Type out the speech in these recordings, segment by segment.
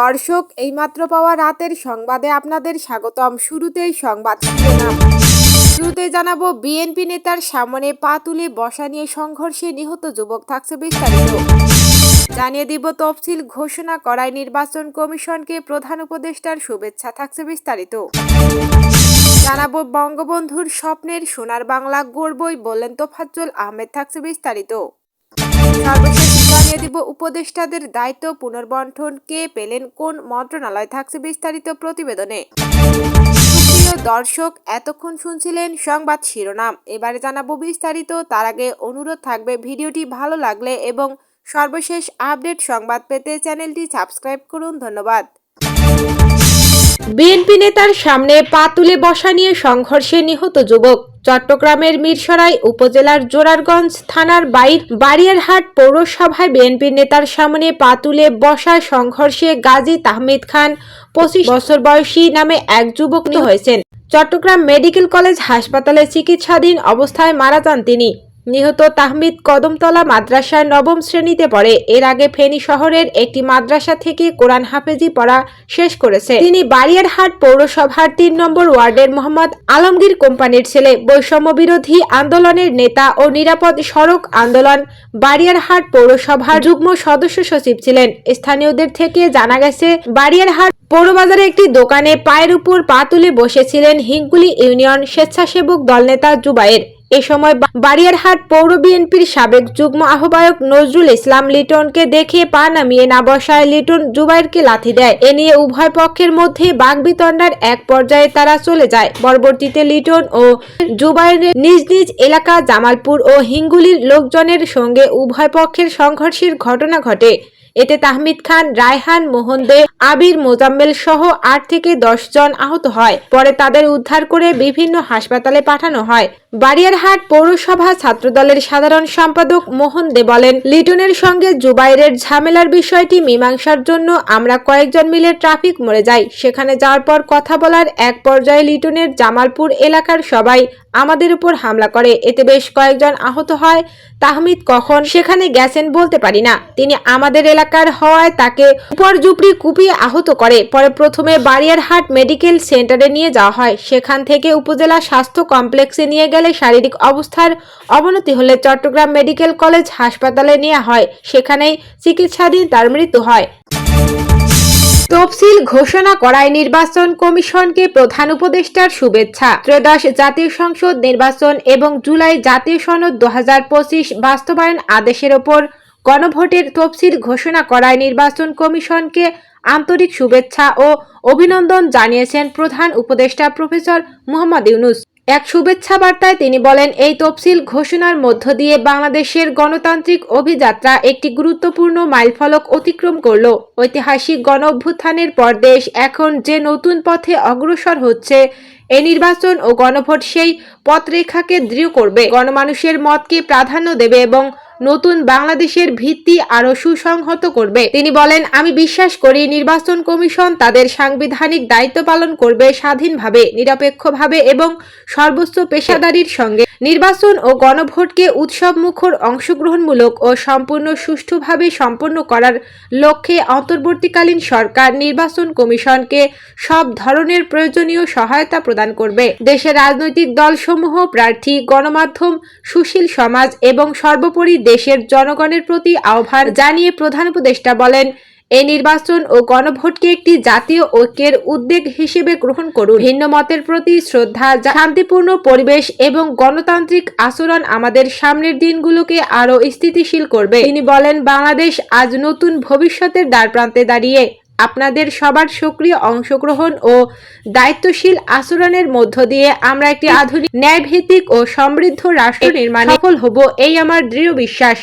দর্শক, এইমাত্র পাওয়া রাতের সংবাদে আপনাদের স্বাগতম। শুরুতেই সংবাদ শুরুতে জানাব, বিএনপি নেতার সামনে পা তুলে বসা নিয়ে সংঘর্ষে নিহত যুবক থাকছে বিস্তারিত। জানিয়ে দিব, তফসিল ঘোষণা করায় নির্বাচন কমিশনকে প্রধান উপদেষ্টার শুভেচ্ছা থাকছে বিস্তারিত। জানাব, বঙ্গবন্ধুর স্বপ্নের সোনার বাংলা গড়বই বললেন তোফাজ্জল আহমেদ থাকছে বিস্তারিত। সর্বশেষ জানিয়ে দিব, উপদেষ্টাদের দায়িত্ব পুনর্বন্টন কে পেলেন, কোন মন্ত্রণালয় থাকছে বিস্তারিত প্রতিবেদনে। দর্শক, এতক্ষণ শুনছিলেন সংবাদ শিরোনাম। এবারে জানাব বিস্তারিত, তার আগে অনুরোধ থাকবে, ভিডিওটি ভালো লাগলে এবং সর্বশেষ আপডেট সংবাদ পেতে চ্যানেলটি সাবস্ক্রাইব করুন। ধন্যবাদ। বিএনপি নেতার সামনে পা তুলে বসা নিয়ে সংঘর্ষে নিহত যুবক। চট্টগ্রামের মিরসরাই উপজেলার জোরারগঞ্জ থানার বাইর বাড়িয়ারহাট পৌরসভায় বিএনপি নেতার সামনে পা তুলে বসা সংঘর্ষে গাজী তাহমিদ খান, পঁচিশ বছর বয়সী নামে এক যুবক হয়েছেন। চট্টগ্রাম মেডিকেল কলেজ হাসপাতালে চিকিৎসাধীন অবস্থায় মারা যান তিনি। নিহত তাহমিদ কদমতলা মাদ্রাসার নবম শ্রেণীতে পড়ে। এর আগে ফেনী শহরের একটি মাদ্রাসা থেকে কোরআন হাফেজি পড়া শেষ করেছে। তিনি বাড়িয়ারহাট পৌরসভার তিন নম্বর ওয়ার্ডের মোহাম্মদ আলমগীর কোম্পানির ছেলে। বৈষম্য বিরোধী আন্দোলনের নেতা ও নিরাপদ সড়ক আন্দোলন বাড়িয়ারহাট পৌরসভার যুগ্ম সদস্য সচিব ছিলেন। স্থানীয়দের থেকে জানা গেছে, বাড়িয়ারহাট পৌরবাজারে একটি দোকানে পায়ের উপর পা তুলে বসেছিলেন হিঙ্গুলি ইউনিয়ন স্বেচ্ছাসেবক দলনেতা জুবাইর এ সময় বাড়িয়ারহাট পৌর বিএনপির সাবেক যুগ্ম আহ্বায়ক নজরুল ইসলাম লিটনকে দেখে পা নামিয়ে না বসায় লিটন জুবাইরকে লাথি দেয়। এ নিয়ে উভয় পক্ষের মধ্যে বাগবিতণ্ডার এক পর্যায়ে তারা চলে যায়। পরবর্তীতে লিটন ও জুবাইরের নিজ নিজ এলাকা জামালপুর ও হিঙ্গুলির লোকজনের সঙ্গে উভয় পক্ষের সংঘর্ষের ঘটনা ঘটে। এতে তাহমিদ খান, রায়হান, মোহন দে, আবির, মোজাম্মেল সহ আট থেকে দশ জন আহত হয়। পরে তাদের উদ্ধার করে বিভিন্ন হাসপাতালে পাঠানো হয়। বাড়িয়ারহাট পৌরসভা ছাত্রদলের সাধারণ সম্পাদক মোহন দে বলেন, লিটনের সঙ্গে জুবাইরের ঝামেলার বিষয়টি মীমাংসার জন্য আমরা কয়েকজন মিলে ট্রাফিক মরে যাই। সেখানে যাওয়ার পর কথা বলার এক পর্যায়ে লিটনের জামালপুর এলাকার সবাই আমাদের উপর হামলা করে। এতে বেশ কয়েকজন আহত হয়। তাহমিদ কখন সেখানে গেছেন বলতে পারি না। তিনি আমাদের এলাকার হওয়ায় তাকে উপর জুপড়ি কুপিয়ে আহত করে। পরে প্রথমে বাড়িয়ারহাট মেডিকেল সেন্টারে নিয়ে যাওয়া হয়। সেখান থেকে উপজেলা স্বাস্থ্য কমপ্লেক্সে নিয়ে গেলে শারীরিক অবস্থার অবনতি হলে চট্টগ্রাম মেডিকেল কলেজ হাসপাতালে নেওয়া হয়। সেখানেই চিকিৎসাধীন তার মৃত্যু হয়। তফসিল ঘোষণা করায় নির্বাচন কমিশনকে প্রধান উপদেষ্টার শুভেচ্ছা। ত্রয়োদশ জাতীয় সংসদ নির্বাচন এবং জুলাই জাতীয় সনদ দু হাজার পঁচিশ বাস্তবায়ন আদেশের ওপর গণভোটের তফসিল ঘোষণা করায় নির্বাচন কমিশনকে আন্তরিক শুভেচ্ছা ও অভিনন্দন জানিয়েছেন প্রধান উপদেষ্টা প্রফেসর মোহাম্মদ ইউনুস। এক শুভেচ্ছা বার্তায় তিনি বলেন, এই তফসিল ঘোষণার মধ্য দিয়ে বাংলাদেশের গণতান্ত্রিক অভিযাত্রা একটি গুরুত্বপূর্ণ মাইলফলক অতিক্রম করল। ঐতিহাসিক গণ অভ্যুত্থানের পর দেশ এখন যে নতুন পথে অগ্রসর হচ্ছে, এ নির্বাচন ও গণভোট সেই পথরেখাকে দৃঢ় করবে। গণমানুষের মতকে প্রাধান্য দেবে এবং নতুন বাংলাদেশের ভিত্তি আরও সুসংহত করবে। তিনি বলেন, আমি বিশ্বাস করি নির্বাচন কমিশন তাদের সাংবিধানিক দায়িত্ব পালন করবে স্বাধীনভাবে, নিরপেক্ষভাবে এবং সর্বোচ্চ পেশাদারির সঙ্গে। নির্বাচন ও গণভোটকে উৎসব মুখর অংশগ্রহণমূলক ও সম্পূর্ণ সুষ্ঠুভাবে সম্পন্ন করার লক্ষ্যে অন্তর্বর্তীকালীন সরকার নির্বাচন কমিশনকে সব ধরনের প্রয়োজনীয় সহায়তা প্রদান করবে। দেশের রাজনৈতিক দলসমূহ, প্রার্থী, গণমাধ্যম, সুশীল সমাজ এবং সর্বোপরি দেশের জনগণের প্রতি আহ্বান জানিয়ে প্রধান উপদেষ্টা বলেন এই নির্বাচন ও গণভোটকে একটি জাতীয় ঐক্যের উদ্বেগ হিসেবে গ্রহণ করুন। ভিন্ন মতের প্রতি শ্রদ্ধা শান্তিপূর্ণ পরিবেশ এবং গণতান্ত্রিক আচরণ আমাদের সামনের দিনগুলোকে আরও স্থিতিশীল করবে। তিনি বলেন, বাংলাদেশ আজ নতুন ভবিষ্যতের দ্বারপ্রান্তে দাঁড়িয়ে আপনাদের সবার সক্রিয় অংশগ্রহণ ও দায়িত্বশীল আচরণের মধ্য দিয়ে আমরা একটি আধুনিক ন্যায়ভিত্তিক ও সমৃদ্ধ রাষ্ট্র নির্মাণে সফল হব, এই আমার দৃঢ় বিশ্বাস।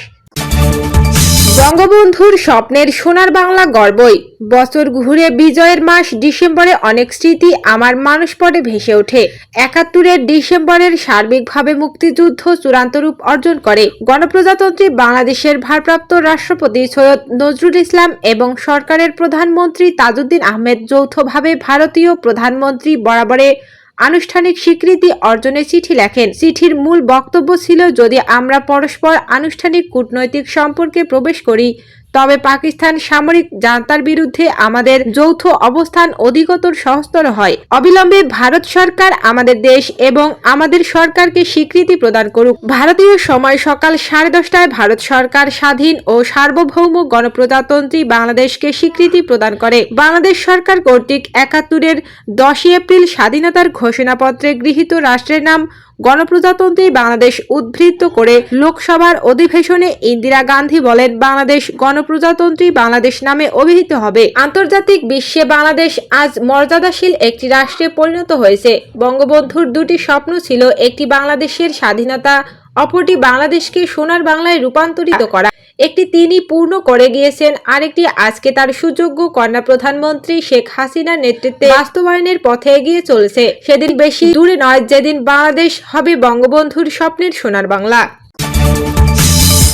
বঙ্গবন্ধুর স্বপ্নের সোনার বাংলা গর্বই। বছর ঘুরে বিজয়ের মাস ডিসেম্বরে অনেক স্মৃতি আমার মানুষ পরে ভেসে ওঠে। একাত্তরের ডিসেম্বরের সার্বিকভাবে মুক্তিযুদ্ধ চূড়ান্ত রূপ অর্জন করে। গণপ্রজাতন্ত্রী বাংলাদেশের ভারপ্রাপ্ত রাষ্ট্রপতি সৈয়দ নজরুল ইসলাম এবং সরকারের প্রধানমন্ত্রী তাজউদ্দিন আহমেদ যৌথভাবে ভারতীয় প্রধানমন্ত্রী বরাবরে আনুষ্ঠানিক স্বীকৃতি অর্জনের চিঠি লেখেন। চিঠির মূল বক্তব্য ছিল, যদি আমরা পরস্পর আনুষ্ঠানিক কূটনৈতিক সম্পর্কে প্রবেশ করি তবে পাকিস্তান সামরিক জান্তার বিরুদ্ধে আমাদের যৌথ অবস্থান অধিকতর সহস্তর হয়। অবিলম্বে ভারত সরকার আমাদের দেশ এবং আমাদের সরকারকে স্বীকৃতি প্রদান করুক। ভারতীয় সময় সকাল সাড়ে দশটায় ভারত সরকার স্বাধীন ও সার্বভৌম গণপ্রজাতন্ত্রী বাংলাদেশকে স্বীকৃতি প্রদান করে। বাংলাদেশ সরকার কর্তৃক একাত্তরের দশই এপ্রিল স্বাধীনতার ঘোষণাপত্রে গৃহীত রাষ্ট্রের নাম গণপ্রজাতন্ত্রী বাংলাদেশ উদ্বৃত্ত করে লোকসভার অধিবেশনে ইন্দিরা গান্ধী বলেন, বাংলাদেশ গণপ্রজাতন্ত্রী বাংলাদেশ নামে অভিহিত হবে। আন্তর্জাতিক বিশ্বে বাংলাদেশ আজ মর্যাদাশীল একটি রাষ্ট্রে পরিণত হয়েছে। বঙ্গবন্ধুর দুটি স্বপ্ন ছিল একটি বাংলাদেশের স্বাধীনতা, অপরটি বাংলাদেশকে সোনার বাংলায় রূপান্তরিত করা। একটি তিনি পূর্ণ করে গিয়েছেন, আরেকটি আজকে তার সুযোগ্য কন্যা প্রধানমন্ত্রী শেখ হাসিনার নেতৃত্বে বাস্তবায়নের পথে এগিয়ে চলছে। সেদিন বেশি দূরে নয়, যেদিন বাংলাদেশ হবে বঙ্গবন্ধুর স্বপ্নের সোনার বাংলা।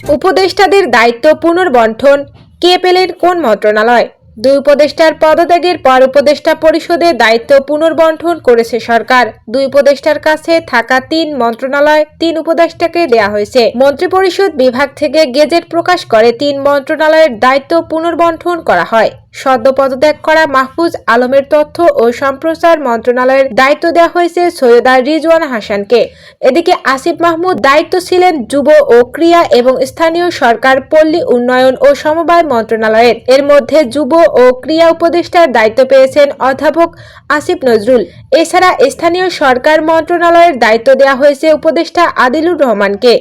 উপদেষ্টাদের দায়িত্ব পুনর্বন্ঠন, কে পেলেন কোন মন্ত্রণালয়? দুই উপদেষ্টার পদত্যাগের পর উপদেষ্টা পরিষদের দায়িত্ব পুনর্বণ্ঠন করেছে সরকার। দুই উপদেষ্টার কাছে থাকা তিন মন্ত্রণালয় তিন উপদেষ্টাকে দেয়া হয়েছে। মন্ত্রিপরিষদ বিভাগ থেকে গেজেট প্রকাশ করে তিন মন্ত্রণালয়ের দায়িত্ব পুনর্বণ্ঠন করা হয়। সদ্য পদত্যাগ করা মাহফুজ আলমের তথ্য ও সম্প্রচার মন্ত্রণালয়ের দায়িত্ব দেওয়া হয়েছে সৈয়দা রিজওয়ান হাসানকে। এদিকে আসিফ মাহমুদ দায়িত্ব ছিলেন যুব ও ক্রিয়া এবং স্থানীয় সরকার পল্লী উন্নয়ন ও সমবায় মন্ত্রণালয়ের। এর মধ্যে যুব ও ক্রিয়া উপদেষ্টার দায়িত্ব পেয়েছেন অধ্যাপক আসিফ নজরুল। এছাড়া স্থানীয় সরকার মন্ত্রণালয়ের দায়িত্ব দেওয়া হয়েছে উপদেষ্টা আদিলুর রহমানকে।